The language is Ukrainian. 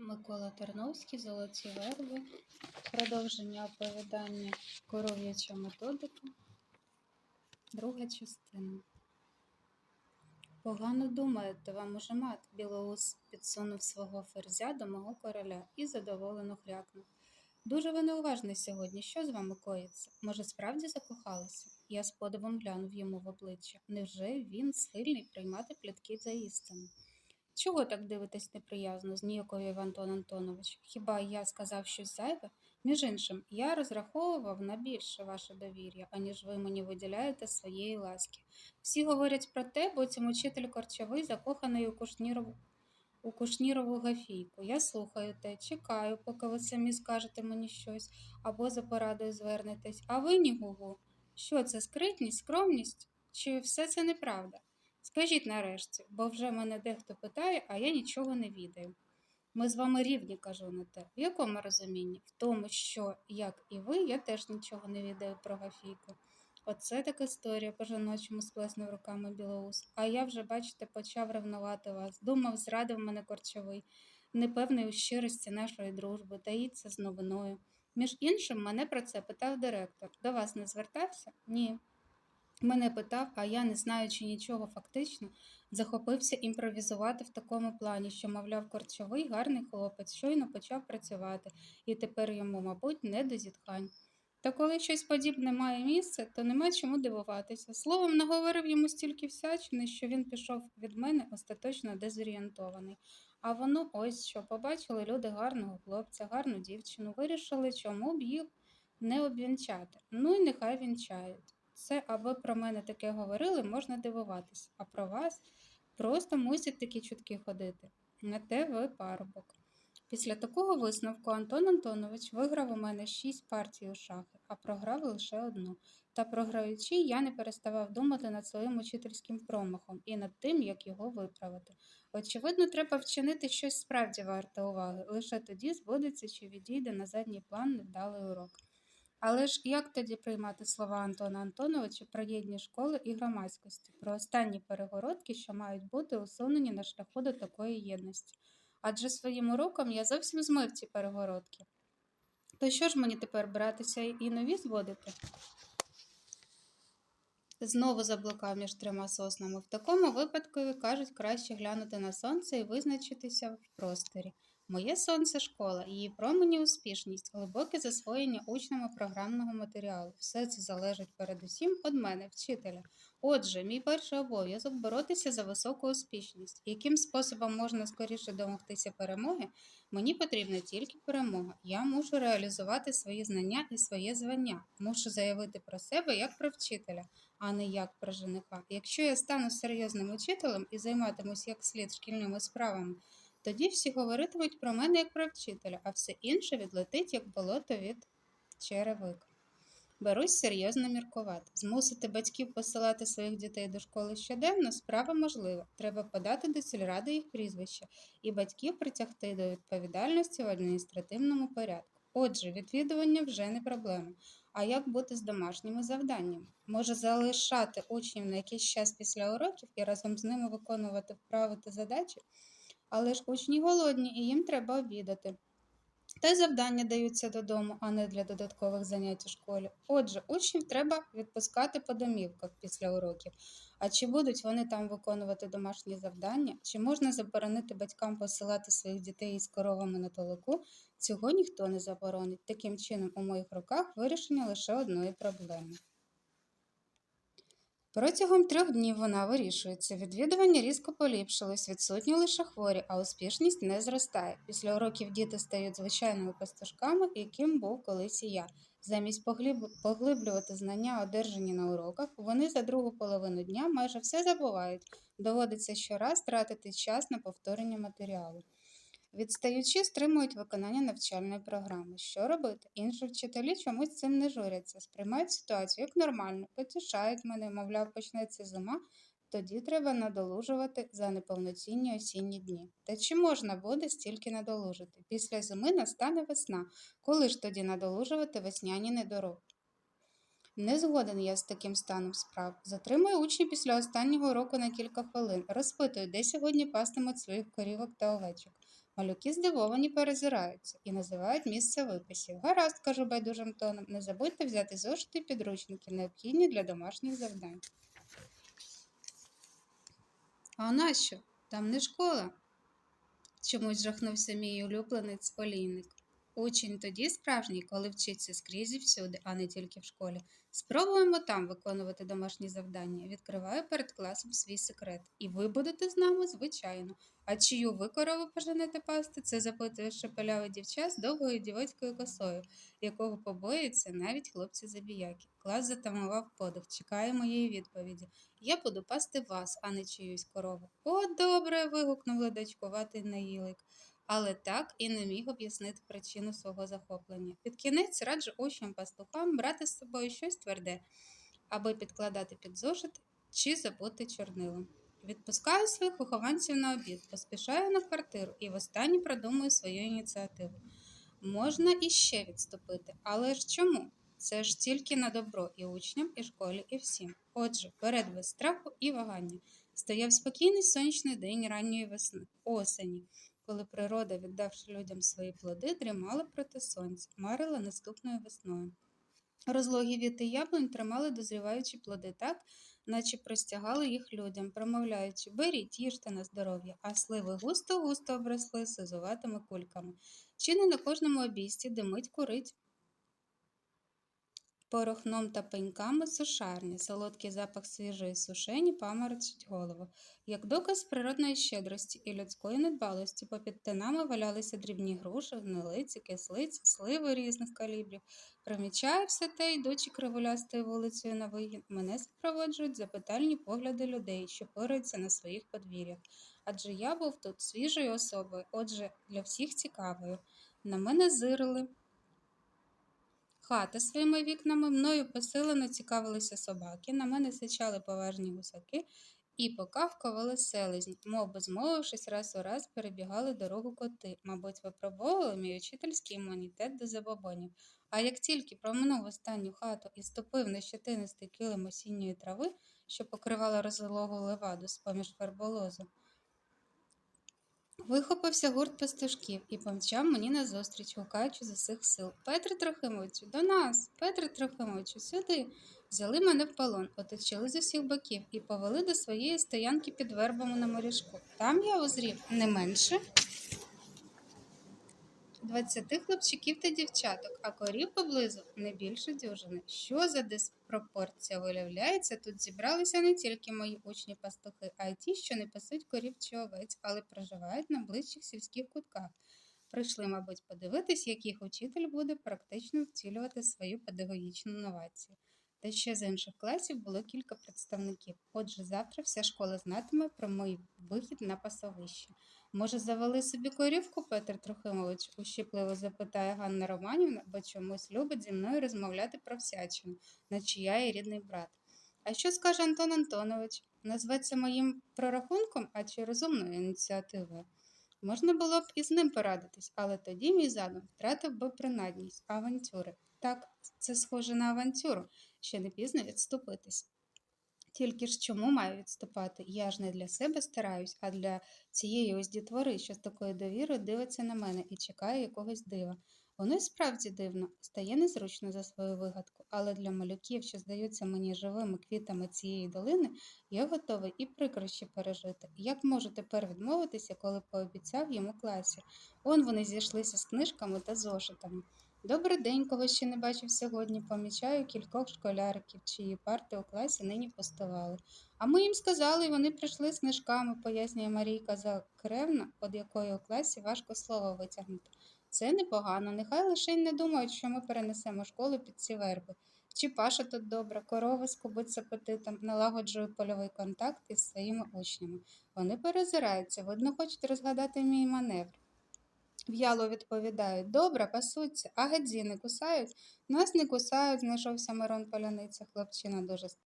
Микола Терновський, Золоті верби. Продовження оповідання Коров'яча методика. Друга частина. Погано думаєте, вам уже мат. Білоус підсунув свого ферзя до мого короля і задоволено хрякнув. Дуже ви неуважний сьогодні. Що з вами коїться? Може, справді закохалися? Я з подивом глянув йому в обличчя. Невже він схильний приймати плітки за істину? Чого так дивитесь неприязно, зніяковів Антон Антонович? Хіба я сказав щось зайве? Між іншим, я розраховував на більше ваше довір'я, аніж ви мені виділяєте своєї ласки. Всі говорять про те, бо цим учитель корчовий закоханий у Кушнірову, у Кушнірову гафійку. Я слухаю те, чекаю, поки ви самі скажете мені щось або за порадою звернетесь. А ви ні гугу. Що це скритність, скромність? Чи все це неправда? Скажіть нарешті, бо вже мене дехто питає, а я нічого не відаю. Ми з вами рівні, кажу на те. В якому розумінні? В тому, що, як і ви, я теж нічого не відаю про Гафійку. Оце така історія, по-жіночому сплеснув руками Білоус. А я вже, бачите, почав ревнувати вас. Думав, зрадив мене корчовий, непевний у щирості нашої дружби, таїться з новиною. Між іншим, мене про це питав директор. До вас не звертався? Ні. Мене питав, а я, не знаючи нічого фактично, захопився імпровізувати в такому плані, що, мовляв, корчовий гарний хлопець, щойно почав працювати, і тепер йому, мабуть, не до зітхань. Та коли щось подібне має місце, то нема чому дивуватися. Словом, наговорив йому стільки всячини, що він пішов від мене остаточно дезорієнтований. А воно ось що побачили люди гарного хлопця, гарну дівчину, вирішили, чому б їх не обвінчати. Ну і нехай вінчають. Це, аби про мене таке говорили, можна дивуватись, а про вас просто мусять такі чутки ходити. На те ви парубок. Після такого висновку Антон Антонович виграв у мене шість партій у шахи, а програв лише одну. Та програючи, я не переставав думати над своїм учительським промахом і над тим, як його виправити. Очевидно, треба вчинити щось справді варте уваги, лише тоді збудеться чи відійде на задній план невдалий урок. Але ж як тоді приймати слова Антона Антоновича про єдні школи і громадськості, про останні перегородки, що мають бути усунені на шляху до такої єдності? Адже своїм уроком я зовсім змив ці перегородки. То що ж мені тепер братися і нові зводити? Знову заблукав між трьома соснами. В такому випадку кажуть краще глянути на сонце і визначитися в просторі. Моє сонце школа, її промені успішність, глибоке засвоєння учнями програмного матеріалу. Все це залежить передусім від мене, вчителя. Отже, мій перший обов'язок боротися за високу успішність. Яким способом можна скоріше домогтися перемоги? Мені потрібна тільки перемога. Я мушу реалізувати свої знання і своє звання. Мушу заявити про себе як про вчителя, а не як про жениха. Якщо я стану серйозним учителем і займатимусь як слід шкільними справами. Тоді всі говоритимуть про мене як про вчителя, а все інше відлетить, як болото від черевик. Берусь серйозно міркувати. Змусити батьків посилати своїх дітей до школи щоденно справа можлива. Треба подати до сільради їх прізвища і батьків притягти до відповідальності в адміністративному порядку. Отже, відвідування вже не проблема. А як бути з домашніми завданнями? Може залишати учнів на якийсь час після уроків і разом з ними виконувати вправи та задачі? Але ж учні голодні і їм треба обідати. Та й завдання даються додому, а не для додаткових занять у школі. Отже, учнів треба відпускати по домівках після уроків. А чи будуть вони там виконувати домашні завдання, чи можна заборонити батькам посилати своїх дітей із коровами на толоку, цього ніхто не заборонить. Таким чином, у моїх руках вирішення лише одної проблеми. Протягом трьох днів вона вирішується. Відвідування різко поліпшилось, відсутні лише хворі, а успішність не зростає. Після уроків діти стають звичайними пастушками, яким був колись і я. Замість поглиб- поглиблювати знання, одержані на уроках, вони за другу половину дня майже все забувають. Доводиться щораз тратити час на повторення матеріалу. Відстаючи, стримують виконання навчальної програми. Що робити? Інші вчителі чомусь цим не журяться, сприймають ситуацію як нормально, потішають мене, мовляв, почнеться зима, тоді треба надолужувати за неповноцінні осінні дні. Та чи можна буде стільки надолужити? Після зими настане весна. Коли ж тоді надолужувати весняні недоробки? Не згоден я з таким станом справ. Затримую учнів після останнього уроку на кілька хвилин. Розпитую, де сьогодні пастимуть своїх корівок та овечок. Малюки здивовані перезираються і називають місце виписів. Гаразд, кажу байдужим тоном, не забудьте взяти зошити і підручники, необхідні для домашніх завдань. А нащо? Там не школа. Чомусь жахнувся мій улюбленець олійник. Учень тоді справжній, коли вчиться скрізь і всюди, а не тільки в школі. Спробуємо там виконувати домашні завдання. Відкриваю перед класом свій секрет. І ви будете з нами, звичайно. А чию ви корову поженете пасти? Це запитує шепелявий дівча з довгою дівоцькою косою, якого побоюються навіть хлопці забіяки. Клас затамував подих, чекає моєї відповіді. Я буду пасти вас, а не чиюсь корову. О, добре. вигукнув ледачкуватий наїлик. Але так і не міг об'яснити причину свого захоплення. Під кінець раджу учням пастухам брати з собою щось тверде, аби підкладати під зошит чи забути чорнилом. Відпускаю своїх вихованців на обід, поспішаю на квартиру і востаннє продумую свою ініціативу. Можна іще відступити, але ж чому? Це ж тільки на добро і учням, і школі, і всім. Отже, перед без страху і вагання. Стояв спокійний сонячний день ранньої весни, осені, коли природа, віддавши людям свої плоди, дрімала проти сонця, марила наступною весною. Розлогі віти яблунь тримали дозріваючі плоди так, наче простягали їх людям, промовляючи беріть, їжте на здоров'я, а сливи густо-густо обросли сизуватими кульками. Чи не на кожному обійсті димить курить порохном та пеньками сушарні, солодкий запах свіжої сушені паморочить голову. Як доказ природної щедрості і людської недбалості, попід тинами валялися дрібні груші, гнилиці, кислиці, сливи різних калібрів. Примічаю все те, йдучи кривулястою вулицею на вигін, мене супроводжують запитальні погляди людей, що пораються на своїх подвір'ях. Адже я був тут свіжою особою, отже, для всіх цікавою. На мене зирили. Хата своїми вікнами мною посилено цікавилися собаки, на мене сичали поважні гусаки і покавкували селезні, мов би змовившись раз у раз перебігали дорогу коти, мабуть, випробовували мій учительський імунітет до забобонів. А як тільки проминув останню хату і ступив на щетинистий килим осінньої трави, що покривала розлогу леваду з поміж ферболозу, Вихопився гурт пастушків і помчав мені назустріч, гукаючи з усіх сил. Петре Трохимовичу, до нас, Петре Трохимовичу, сюди. Взяли мене в полон, оточили з усіх боків і повели до своєї стоянки під вербами на морішку. Там я узрів не менше двадцяти хлопчиків та дівчаток, а корів поблизу не більше дюжини. Що за диспропорція виявляється? Тут зібралися не тільки мої учні пастухи, а й ті, що не пасуть корів чи овець, але проживають на ближчих сільських кутках. Прийшли, мабуть, подивитись, як їх учитель буде практично втілювати свою педагогічну новацію. Та ще з інших класів було кілька представників. Отже, завтра вся школа знатиме про мій вихід на пасовище. Може, завели собі корівку, Петр Трохимович? ущіпливо запитає Ганна Романівна, бо чомусь любить зі мною розмовляти про всячину, наче я її рідний брат. А що скаже Антон Антонович? Назветься моїм прорахунком, а чи розумною ініціативою? Можна було б і з ним порадитись, але тоді мій задум втратив би принадність авантюри. Так, це схоже на авантюру, ще не пізно відступитись. Тільки ж чому маю відступати? Я ж не для себе стараюсь, а для цієї ось дітвори, що з такою довірою дивиться на мене і чекає якогось дива. Воно й справді дивно, стає незручно за свою вигадку, але для малюків, що здаються мені живими квітами цієї долини, я готовий і прикрощі пережити. Як можу тепер відмовитися, коли пообіцяв йому класі? Он вони зійшлися з книжками та зошитами. Добрий день, кого ще не бачив сьогодні. Помічаю кількох школяриків, чиї парти у класі нині пустували. А ми їм сказали, і вони прийшли з книжками, пояснює Марійка Закревна, від якої у класі важко слово витягнути. Це непогано, нехай лише й не думають, що ми перенесемо школу під ці верби. Чи Паша тут добра, корова скубить з апетитом, налагоджує польовий контакт із своїми учнями. Вони перезираються, видно, хочуть розгадати мій маневр. В'яло відповідають добре, пасуться, а гадзі не кусають. Нас не кусають, знайшовся Мирон Поляниця. Хлопчина дуже